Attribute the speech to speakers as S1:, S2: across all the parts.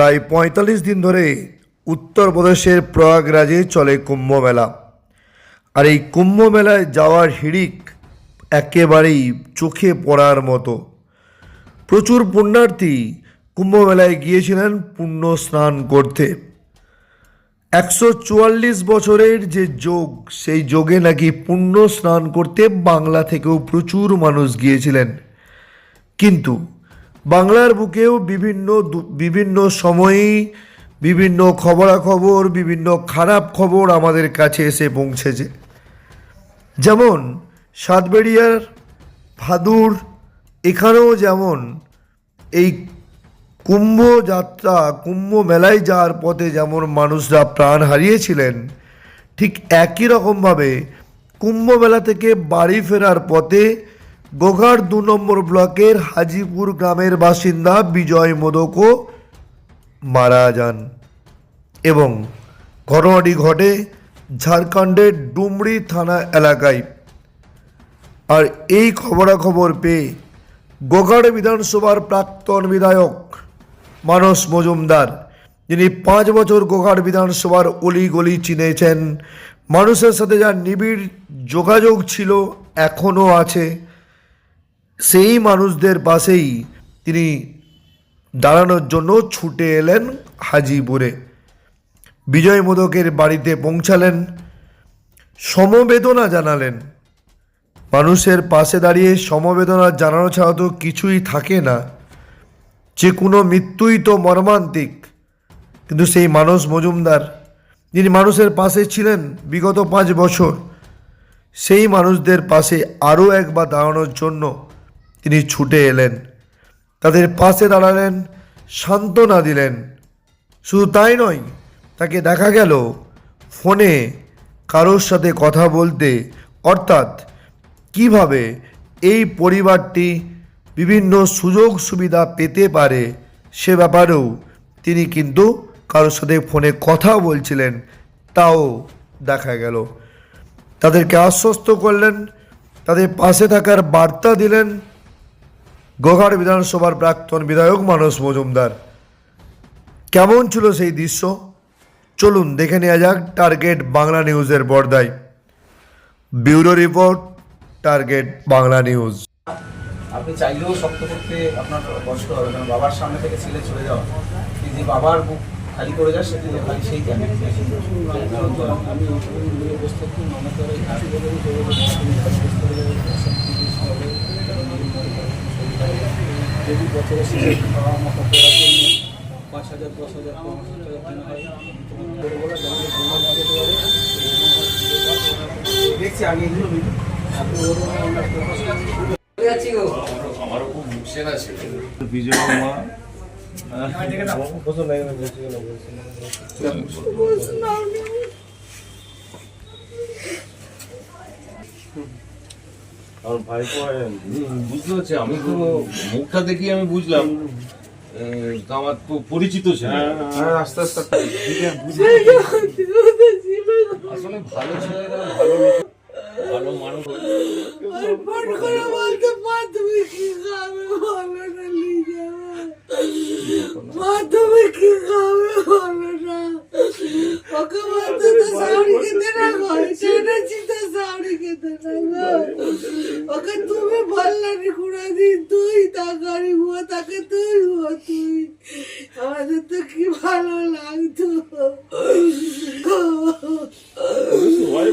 S1: প্রায় পঁয়তাল্লিশ দিন ধরে উত্তরপ্রদেশের প্রয়াগরাজে চলে কুম্ভ মেলা আর এই কুম্ভ মেলায় যাওয়ার হিড়িক একেবারেই চোখে পড়ার মতো। প্রচুর পুণ্যার্থী কুম্ভ মেলায় গিয়েছিলেন পুণ্য স্নান করতে। একশো চুয়াল্লিশ বছরের যে যোগ, সেই যোগে নাকি পুণ্য স্নান করতে বাংলা থেকেও প্রচুর মানুষ গিয়েছিলেন। কিন্তু বাংলার বুকেও বিভিন্ন বিভিন্ন সময়েই বিভিন্ন খবরাখবর, বিভিন্ন খারাপ খবর আমাদের কাছে এসে পৌঁছেছে। যেমন সাতবেড়িয়ার ভাদুর, এখানেও যেমন এই কুম্ভ যাত্রা, কুম্ভ মেলায় যাওয়ার পথে যেমন মানুষরা প্রাণ হারিয়েছিলেন, ঠিক একই রকমভাবে কুম্ভ মেলা থেকে বাড়ি ফেরার পথে গোঘাট দু নম্বর ব্লকের হাজিপুর গ্রামের বাসিন্দা বিজয় মোদকও মারা যান। এবং ঘটনাটি ঘটে ঝাড়খণ্ডের ডুমরি থানা এলাকায়। আর এই খবরাখবর পেয়ে গোঘাট বিধানসভার প্রাক্তন বিধায়ক মানস মজুমদার, যিনি পাঁচ বছর গোঘাট বিধানসভার অলি গলি চিনেছেন, মানুষের সাথে যার নিবিড় যোগাযোগ ছিল, এখনও আছে। সেই মানুষদের পাশেই তিনি দাঁড়ানোর জন্য ছুটে এলেন হাজিপুরে। বিজয় মোদকের বাড়িতে পৌঁছালেন, সমবেদনা জানালেন। মানুষের পাশে দাঁড়িয়ে সমবেদনা জানানো ছাড়া তো কিছুই থাকে না। যে কোনো মৃত্যুই তো মর্মান্তিক। কিন্তু সেই মানস মজুমদার, যিনি মানুষের পাশে ছিলেন বিগত পাঁচ বছর, সেই মানুষদের পাশে আরও একবার দাঁড়ানোর জন্য তিনি ছুটে এলেন। তাদের পাশে দাঁড়ালেন, সান্ত্বনা দিলেন। শুধু তাই নয়, তাকে দেখা গেল ফোনে কারোর সাথে কথা বলতে। অর্থাৎ কীভাবে এই পরিবারটি বিভিন্ন সুযোগ সুবিধা পেতে পারে সে ব্যাপারেও তিনি কিন্তু কারোর সাথে ফোনে কথা বলছিলেন, তাও দেখা গেল। তাদেরকে আশ্বস্ত করলেন, তাদের পাশে থাকার বার্তা দিলেন গোঘাট বিধানসভার প্রাক্তন বিধায়ক মানস মজুমদার। কেমন ছিল সেই দৃশ্য? চলুন দেখে নেওয়া যাক টার্গেট বাংলা নিউজের পর্দায়। Bureau report target Bangla news.
S2: আপনি চাইলেও শক্ত করতে আপনার কষ্ট হবে কারণ বাবার সামনে থেকে ছেলে চলে যাওয়া। যে বাবার বুক খালি করে যায় সেটি খালি সেই কেন
S3: আমি নিয়ে বসে থাকি মমতার এই হাত বলে যদি বছরের শেষে খাওয়া মাথা পড়ার জন্য পাঁচ হাজার দশ হাজার পনেরো হাজার কেনা হয় পারে।
S2: দেখছি আমি এগুলো ভিডিও
S3: আপনি ওরকম আমরা প্রকাশ
S4: আমারও খুব মুখ চেনা ছিল
S5: বিজয় মা আমার ভাইপো
S4: বুঝতে পারছি আমি তো মুখটা দেখি আমি বুঝলাম তো আমার তো পরিচিত ছিল।
S2: হ্যাঁ আস্তে আস্তে
S4: আসলে ভালো ছেলেরা ভালো ভালো মানুষ।
S6: ফোন করে বলতে কি খাবে বলো না লিজা মাধ্যমিক কি খাবে বলো না। ওকে তো তো তুমি বললে কুড়া দিন তুই তাকারি গাড়ি তাকে তুই তুই। আমাদের তো কি ভালো লাগতো।
S5: সবাই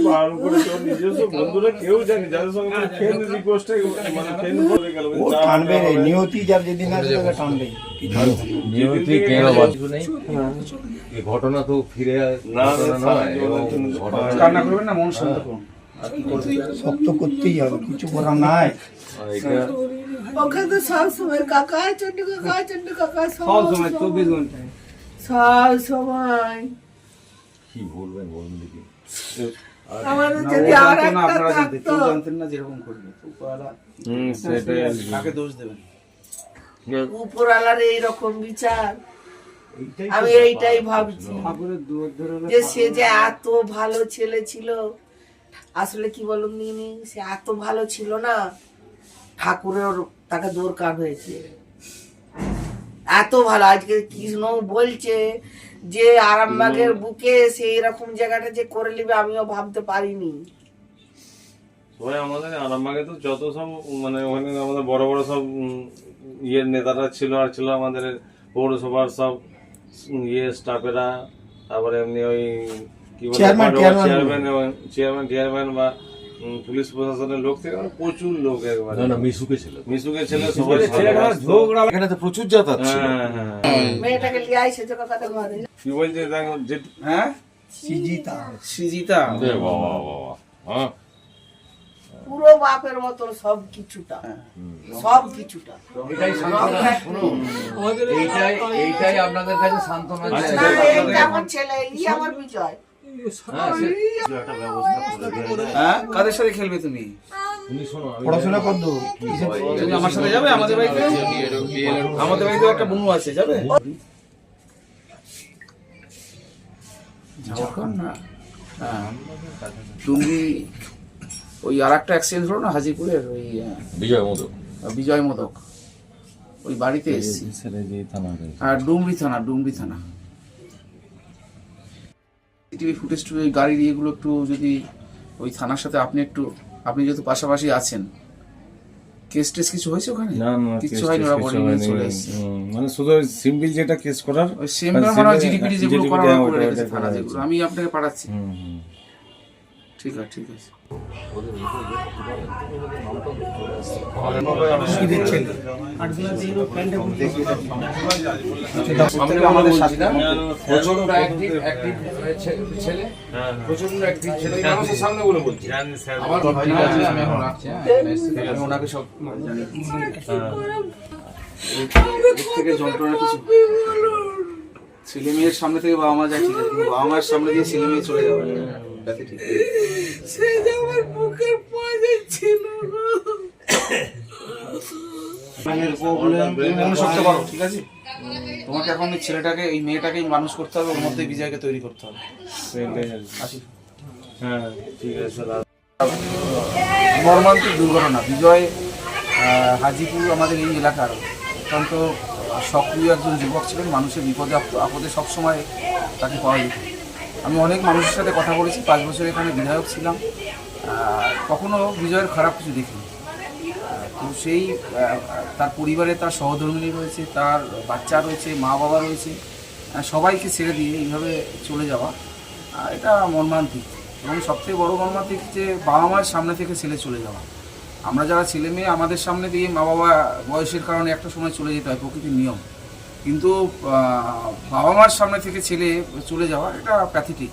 S5: নিজস্ব বন্ধুরা কেউ জানি যাদের সঙ্গে মানে ফ্রেন্ড রিকোয়েস্টে মানে ফ্রেন্ড বলে গেল।
S7: ও টানবে রে নিয়তি যার যেদিন আসবে টানবে।
S4: নিয়তি কেন নেই ঘটনা তো ফিরে
S5: না, না,
S4: ঘটনা
S2: কান্না করবেন মন শান্ত করুন।
S7: শক্ত করতেই হবে কিছু করার নাই।
S6: তো সব সময় কাকা চন্ডু কাকা চন্ডু কাকা সব
S2: সময় চব্বিশ ঘন্টায়।
S6: সব সময়।
S4: কি বলবেন বলুন দেখি।
S6: আমাদের যদি আর একটা থাকতো।
S2: জানতেন না যেরকম করবে।
S5: হুম সেটাই
S2: কাকে দোষ দেবেন?
S6: উপরালার এইরকম বিচার। আমি এইটাই ভাবছি। যে সে যে এত ভালো ছেলে ছিল আসলে কি বলুন দিনি সে এত ভালো ছিল না। ঠাকুরের তাকে দরকার হয়েছে। এত ভালো আজকে কৃষ্ণ বলছে যে আরামবাগের বুকে সেই রকম জায়গাটা যে করে নেবে আমিও ভাবতে পারিনি।
S5: সবাই আমাদের আরামবাগে তো যত সব মানে ওখানে আমাদের বড় বড় সব ইয়ের নেতারা ছিল আর ছিল আমাদের পৌরসভার সব ইয়ে স্টাফেরা তারপরে এমনি ওই কি বলে
S7: Chairman, chairman।
S5: Chairman chairman chairman বা পুলিশ প্রশাসনের লোক থেকে প্রচুর লোক একবারে।
S4: না না মিশুকে ছিল।
S5: মিশুকে ছেলে সবাই ভালোবাসতো।
S4: এখানে তো প্রচুর যাতায়াত ছিল
S5: হ্যাঁ হ্যাঁ
S6: মেয়েটাকে লিয়ে আইসে যে কথাটা ঘরে
S5: কি বলছে যে
S2: হ্যাঁ?
S7: সিজিতা।
S2: সৃজিতা।
S4: এ বাবা বাবা হ্যাঁ।
S6: পুরো বাপের মতন সব কিছুটা। সব কিছুটা।
S8: এইটাই এইটাই আপনাদের কাছে সান্ত্বনা। চাই।
S6: এইটা আমার ছেলে এই আমার বিজয়।
S8: হ্যাঁ,
S2: হ্যাঁ কাদের সাথে খেলবে তুমি?
S7: পড়াশোনা কত
S2: তুমি আমার সাথে যাবে? আমাদের বাড়িতে? আমাদের বাড়িতেও একটা বনু আছে যাবে? যখন না তুমি ওই আর একটা অ্যাক্সিডেন্ট হলো না হাজিপুরের ওই আহ,
S4: বিজয় মোদক।
S2: বিজয় মোদক। ওই বাড়িতে এসেছি। আর ডুমরি থানা ডুমরি থানা। টিভি ফুটেজ টুটেজ গাড়ির ইয়েগুলো একটু যদি ওই থানার সাথে আপনি একটু আপনি যেহেতু পাশাপাশি আছেন কেস টেস কিছু হয়েছে ওখানে?
S5: না না
S2: কিচ্ছু হয়নি ওরা
S5: কিছু
S2: বডি নিয়ে চলে এসেছে।
S5: মানে শুধু সিম্পল যেটা কেস করার
S2: ওই সিম্পল মনে জিডিপিডি যেগুলো করা
S5: হ্যাঁ,
S2: করে
S5: ওটা
S2: থানা যেগুলো। আমি আপনাকে পাঠাচ্ছি। ঠিক আছে ঠিক আছে। আমাদের
S8: প্রচণ্ড অ্যাক্টিভ অ্যাক্টিভ ছেলে প্রচণ্ড অ্যাক্টিভ ছেলে। সামনে বলে বলছি। আমার
S2: আমি এখন রাখছি হ্যাঁ ওনাকে সব থেকে যন্ত্রণা কিছু ছেলে মেয়ের সামনে থেকে বাবা মা যায় ঠিক আছে কিন্তু বাবা মায়ের সামনে দিয়ে ছেলে মেয়ে চলে যাবে। যাতে ঠিক। আছে।
S6: সে যে আমার বুকের পয়সা ছিল
S2: মনোশক্ত করো ঠিক আছে? তোমাকে এখন এই ছেলেটাকে এই মেয়েটাকে মানুষ করতে হবে ওর মধ্যে বিজয়কে তৈরি করতে হবে। আসি।
S5: হ্যাঁ ঠিক আছে
S2: মর্মান্তিক দুর্ঘটনা বিজয় হাজিপুর আমাদের এই এলাকার অত্যন্ত সক্রিয় একজন যুবক ছিলেন, মানুষের বিপদে আপ- আপদে সবসময় তাকে পাওয়া যেত। আমি অনেক মানুষের সাথে কথা বলেছি, পাঁচ বছর এখানে বিধায়ক ছিলাম। কখনো বিজয়ের খারাপ কিছু দেখিনি। তো সেই তার পরিবারে তার সহধর্মিনী রয়েছে, তার বাচ্চা রয়েছে, মা বাবা রয়েছে সবাইকে ছেড়ে দিয়ে এইভাবে চলে যাওয়া এটা মর্মান্তিক। এবং সবথেকে বড় মর্মান্তিক যে বাবা মায়ের সামনে থেকে ছেলে চলে যাওয়া। আমরা যারা ছেলে মেয়ে, আমাদের সামনে দিয়ে মা বাবা বয়সের কারণে একটা সময় চলে যেতে হয়, প্রকৃতির নিয়ম। কিন্তু বাবা মার সামনে থেকে ছেলে চলে যাওয়া এটা প্যাথেটিক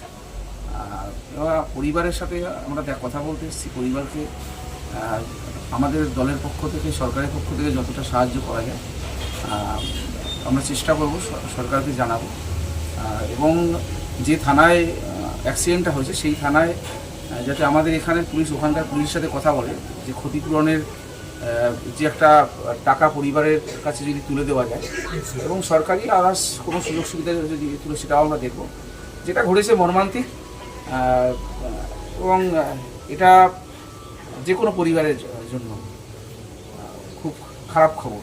S2: পরিবারের সাথে আমরা কথা বলতে এসেছি, পরিবারকে আমাদের দলের পক্ষ থেকে, সরকারের পক্ষ থেকে যতটা সাহায্য করা যায় আমরা চেষ্টা করব সরকারকে জানাব। এবং যে থানায় অ্যাক্সিডেন্টটা হয়েছে, সেই থানায় যাতে আমাদের এখানে পুলিশ, ওখানকার পুলিশের সাথে কথা বলে যে ক্ষতিপূরণের যে একটা টাকা পরিবারের কাছে যদি তুলে দেওয়া যায় এবং সরকারি আদার্স কোনো সুযোগ সুবিধা যদি তুলে সেটাও আমরা দেখব। যেটা ঘটেছে মর্মান্তিক এবং এটা যে কোনো পরিবারের জন্য খুব খারাপ খবর।